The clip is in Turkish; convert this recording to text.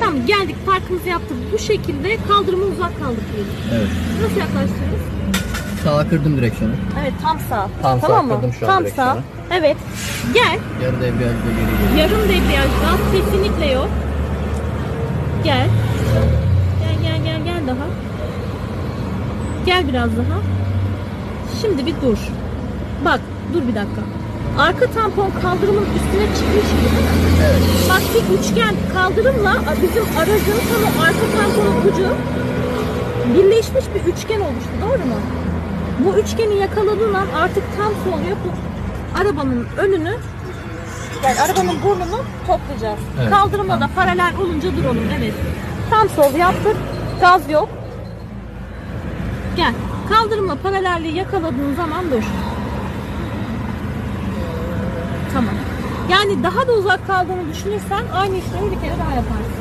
Tamam geldik parkımızı yaptık. Bu şekilde kaldırıma uzak kaldık diyelim. Evet. Nasıl yaklaştırıyoruz? Sağa kırdım direksiyonu. Evet tam sağ. Tam sağ tamam mı? kırdım şu an tam direksiyonu. sağ. Evet. Gel. Yarı debriyajda geri geliyor. Yarım debriyaj gaz kesinlikle yok. Gel. Gel gel gel gel daha. Gel biraz daha. Şimdi bir dur. Bak dur bir dakika. Arka tampon kaldırımın üstüne çıkmış gibi değil mi? Evet. Bak bir üçgen kaldırımla bizim aracın tam arka tamponun ucu birleşmiş bir üçgen oluştu doğru mu? Bu üçgeni yakaladığın an artık tam sol yapıp arabanın önünü yani arabanın burnunu toplayacağız. Evet, Kaldırımla da paralel olunca duralım evet. Tam sol yaptık. Gaz yok. Gel. Kaldırımla paralelliği yakaladığın zaman dur. Tamam. Yani daha da uzak kaldığını düşünürsen aynı işlemi bir kere daha yaparsın.